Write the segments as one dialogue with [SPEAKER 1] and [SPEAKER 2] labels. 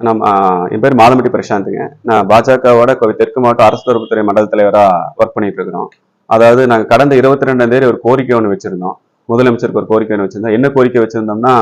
[SPEAKER 1] நம்ம என் பேர் மாதமட்டி பிரசாந்துங்க. நான் பாஜகவோட தெற்கு மாவட்ட அரசு தொடர்புத்துறை மண்டல தலைவராக ஒர்க் பண்ணிட்டு இருக்கிறோம் அதாவது நாங்கள் கடந்த இருபத்தி ரெண்டாம் தேதி ஒரு கோரிக்கை ஒன்று வச்சுருந்தோம். முதலமைச்சருக்கு ஒரு கோரிக்கை ஒன்று வச்சுருந்தோம். என்ன கோரிக்கை வச்சுருந்தோம்னா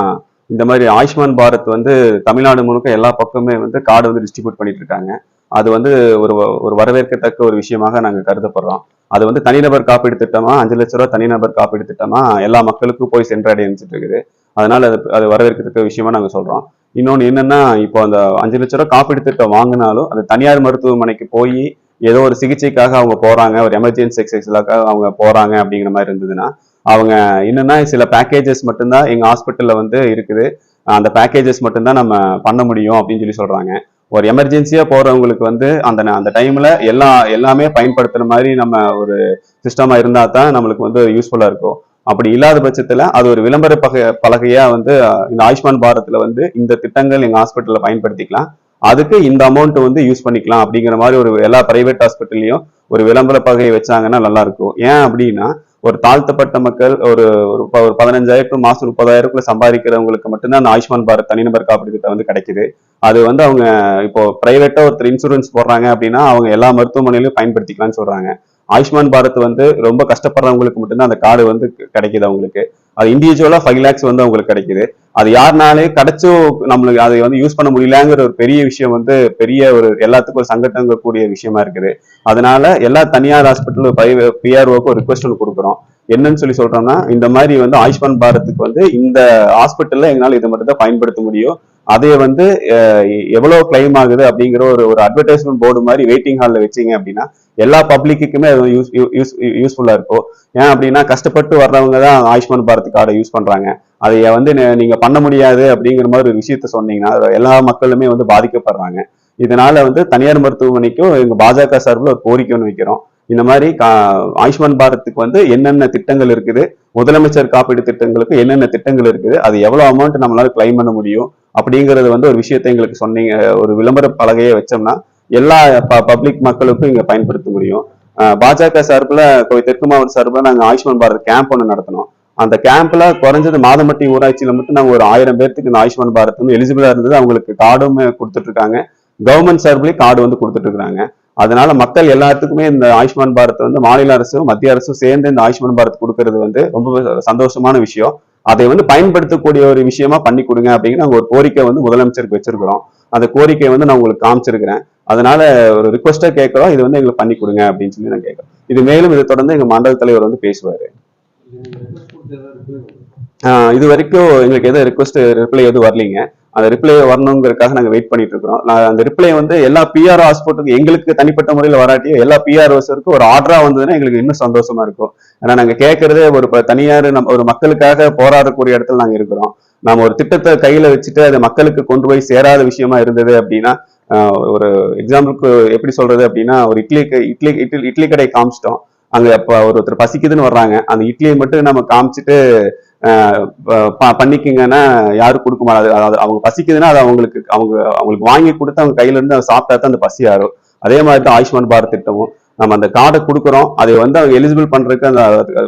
[SPEAKER 1] இந்த மாதிரி ஆயுஷ்மான் பாரத் வந்து தமிழ்நாடு முழுக்க எல்லா பக்கமே வந்து கார்டு வந்து டிஸ்ட்ரிபியூட் பண்ணிட்டு இருக்காங்க அது வந்து ஒரு ஒரு வரவேற்கத்தக்க ஒரு விஷயமாக நாங்கள் கருதப்படுறோம். அது வந்து தனிநபர் காப்பீடு திட்டமா அஞ்சு லட்ச ரூபா தனிநபர் காப்பீடு திட்டமா எல்லா மக்களுக்கும் போய் சென்றடைஞ்சிட்டு இருக்குது அதனால அது அது வரவேற்கத்தக்க விஷயமா நாங்கள் சொல்றோம். இன்னொன்று என்னன்னா இப்போ அந்த அஞ்சு லட்ச ரூபா காப்பீடு திட்டம் வாங்கினாலும் அது தனியார் மருத்துவமனைக்கு போய் ஏதோ ஒரு சிகிச்சைக்காக அவங்க போறாங்க ஒரு எமர்ஜென்சி எக்ஸசைஸ்க்காக அவங்க போறாங்க அப்படிங்கிற மாதிரி இருந்ததுன்னா அவங்க என்னன்னா சில பேக்கேஜஸ் மட்டும்தான் எங்க ஹாஸ்பிட்டல்ல வந்து இருக்குது. அந்த பேக்கேஜஸ் மட்டும்தான் நம்ம பண்ண முடியும் அப்படின்னு சொல்லி சொல்றாங்க. ஒரு எமர்ஜென்சியா போறவங்களுக்கு வந்து அந்த ந- அந்த டைம்ல எல்லா எல்லாமே பயன்படுத்துற மாதிரி நம்ம ஒரு சிஸ்டமா இருந்தா தான் நம்மளுக்கு வந்து யூஸ்ஃபுல்லா இருக்கும். அப்படி இல்லாத பட்சத்தில் அது ஒரு விளம்பர பக பலகையாக வந்து இந்த ஆயுஷ்மான் பாரத்தில் வந்து இந்த திட்டங்கள் எங்கள் ஹாஸ்பிட்டலில் பயன்படுத்திக்கலாம். அதுக்கு இந்த அமௌண்ட் வந்து யூஸ் பண்ணிக்கலாம் அப்படிங்கிற மாதிரி ஒரு எல்லா பிரைவேட் ஹாஸ்பிட்டல்லையும் ஒரு விளம்பர பகையை வச்சாங்கன்னா நல்லா இருக்கும். ஏன் அப்படின்னா ஒரு தாழ்த்தப்பட்ட மக்கள் ஒரு ஒரு ப- ஒரு பதினஞ்சாயிரம் மாசம் முப்பதாயிரக்குள்ள சம்பாதிக்கிறவங்களுக்கு மட்டும்தான் அந்த ஆயுஷ்மான் பாரத் தனிநபர் காப்பீடு திட்டம் வந்து கிடைக்குது. அது வந்து அவங்க இப்போ பிரைவேட்டா ஒருத்தர் இன்சூரன்ஸ் போடுறாங்க அப்படின்னா அவங்க எல்லா மருத்துவமனையிலும் பயன்படுத்திக்கலாம்னு சொல்றாங்க. ஆயுஷ்மான் பாரத் வந்து ரொம்ப கஷ்டப்படுறவங்களுக்கு மட்டும்தான் அந்த கார்டு வந்து கிடைக்குது அவங்களுக்கு. அது இண்டிவிஜுவலா ஃபைவ் லேக்ஸ் வந்து அவங்களுக்கு கிடைக்குது. அது யாருனாலே கிடைச்சும் நம்மளுக்கு அதை வந்து யூஸ் பண்ண முடியலங்கிற ஒரு பெரிய விஷயம் வந்து பெரிய ஒரு எல்லாத்துக்கும் ஒரு சங்கடங்க கூடிய விஷயமா இருக்குது. அதனால எல்லா தனியார் ஹாஸ்பிட்டலும் பிஆர்ஓக்கு ஒரு ரிக்வஸ்ட் ஒன்று கொடுக்குறோம். என்னன்னு சொல்லி சொல்றோம்னா இந்த மாதிரி வந்து ஆயுஷ்மான் பாரத்துக்கு வந்து இந்த ஹாஸ்பிட்டல்ல எங்களால் இதை மட்டும் தான் பயன்படுத்த முடியும். அதை வந்து எவ்வளோ எவ்வளவு கிளைம் ஆகுது அப்படிங்கிற ஒரு ஒரு அட்வர்டைஸ்மெண்ட் போர்டு மாதிரி வெயிட்டிங் ஹாலில் வச்சீங்க அப்படின்னா எல்லா பப்ளிக்குமே அது யூஸ் யூஸ் யூஸ்ஃபுல்லாக இருக்கும். ஏன் அப்படின்னா கஷ்டப்பட்டு வர்றவங்க தான் ஆயுஷ்மான் பாரத் கார்டை யூஸ் பண்ணுறாங்க அதை வந்து நீங்கள் பண்ண முடியாது அப்படிங்கிற மாதிரி ஒரு விஷயத்த சொன்னீங்கன்னா எல்லா மக்களுமே வந்து பாதிக்கப்படுறாங்க. இதனால வந்து தனியார் மருத்துவமனைக்கும் எங்கள் பாஜக சார்பில் ஒரு கோரிக்கை ஒன்று வைக்கிறோம். இந்த மாதிரி கா- ஆயுஷ்மான் பாரத்துக்கு வந்து என்னென்ன திட்டங்கள் இருக்குது முதலமைச்சர் காப்பீடு திட்டங்களுக்கு என்னென்ன திட்டங்கள் இருக்குது அது எவ்வளோ அமௌண்ட் நம்மளால கிளைம் பண்ண முடியும் அப்படிங்கிறது வந்து ஒரு விஷயத்தை எங்களுக்கு சொன்னீங்க ஒரு விளம்பர பலகையை வச்சோம்னா எல்லா பப்ளிக் மக்களுக்கும் இங்க பயன்படுத்த முடியும். பாஜக சார்பில் தெற்கு மாவட்ட சார்பில் நாங்கள் ஆயுஷ்மான் பாரத் கேம்ப் ஒன்று நடத்தினோம். அந்த கேம்ப்ல குறைஞ்சது மாதம்பட்டி ஊராட்சியில மட்டும் நாங்கள் ஒரு ஆயிரம் பேர்த்துக்கு இந்த ஆயுஷ்மான் பாரத் வந்து எலிஜிபிளா இருந்தது. அவங்களுக்கு கார்டும் கொடுத்துட்டு இருக்காங்க கவர்மெண்ட் சார்பிலேயே கார்டு வந்து கொடுத்துட்டு இருக்காங்க அதனால மக்கள் எல்லாத்துக்குமே இந்த ஆயுஷ்மான் பாரத் வந்து மாநில அரசும் மத்திய அரசும் சேர்ந்து இந்த ஆயுஷ்மான் பாரத் கொடுக்கறது வந்து ரொம்ப சந்தோஷமான விஷயம். அதை வந்து பயன்படுத்தக்கூடிய ஒரு விஷயமா பண்ணி கொடுங்க அப்படிங்கிற நாங்கள் ஒரு கோரிக்கை வந்து முதலமைச்சருக்கு வச்சிருக்கிறோம். அந்த கோரிக்கையை வந்து நான் உங்களுக்கு காமிச்சிருக்கிறேன். அதனால ஒரு ரிக்வஸ்டா கேட்கிறோம். இது வந்து எங்களுக்கு பண்ணி கொடுங்க அப்படின்னு சொல்லி நான் கேட்கிறோம். இது மேலும் இதை தொடர்ந்து எங்க மண்டல தலைவர் வந்து பேசுவாரு. ஆஹ் இது வரைக்கும் எங்களுக்கு எதுவும் ரிக்வஸ்ட் ரிப்ளை எதுவும் வரலீங்க. அந்த ரிப்ளை வரணுங்கிறதுக்காக நாங்க வெயிட் பண்ணிட்டு இருக்கிறோம் நான் அந்த ரிப்ளை வந்து எல்லா பிஆர் ஹாஸ்பிட்டலுக்கு எங்களுக்கு தனிப்பட்ட முறையில் வராட்டியும் எல்லா பிஆர்ஓஸருக்கும் ஒரு ஆர்டரா வந்ததுன்னா எங்களுக்கு இன்னும் சந்தோஷமா இருக்கும். ஏன்னா நாங்க கேட்கறதே ஒரு ப- தனியார் நம்ம ஒரு மக்களுக்காக போராடக்கூடிய இடத்துல நாங்க இருக்கிறோம். நாம ஒரு திட்டத்தை கையில வச்சுட்டு அது மக்களுக்கு கொண்டு போய் சேராத விஷயமா இருந்தது அப்படின்னா ஒரு எக்ஸாம்பிளுக்கு எப்படி சொல்றது அப்படின்னா ஒரு இட்லி இட்லி இட்லி இட்லி கடை காமிச்சிட்டோம். அங்க இப்ப ஒருத்தர் பசிக்குதுன்னு வர்றாங்க. அந்த இட்லியை மட்டும் நம்ம காமிச்சிட்டு பண்ணிக்கிங்கன்னா யாரும் கொடுக்க மாட்டாது. அதாவது அவங்க பசிக்குதுன்னா அது அவங்களுக்கு அவங்க அவங்களுக்கு வாங்கி கொடுத்து அவங்க கையில இருந்து அதை சாப்பிட்டா தான் அந்த பசி ஆறும். அதே மாதிரி தான் ஆயுஷ்மான் பாரத் திட்டமும். நம்ம அந்த கார்டை கொடுக்குறோம். அதை வந்து அவங்க எலிஜிபிள் பண்றதுக்கு அந்த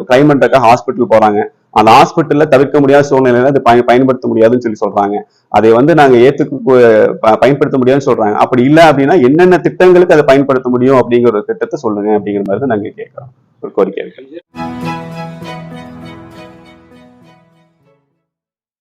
[SPEAKER 1] கிளைம் பண்றதுக்காக ஹாஸ்பிட்டல் போறாங்க. அந்த ஹாஸ்பிட்டல்ல தவிர்க்க முடியாத சூழ்நிலையில அதை பயன் பயன்படுத்த முடியாதுன்னு சொல்லி சொல்றாங்க. அதை வந்து நாங்க ஏத்துக்கு பயன்படுத்த முடியாதுன்னு சொல்றாங்க. அப்படி இல்லை அப்படின்னா என்னென்ன திட்டங்களுக்கு அதை பயன்படுத்த முடியும் அப்படிங்கிற ஒரு திட்டத்தை சொல்லுங்க அப்படிங்கிற மாதிரி தான் நாங்க கேட்குறோம். ஒரு கோரிக்கை இருக்கு.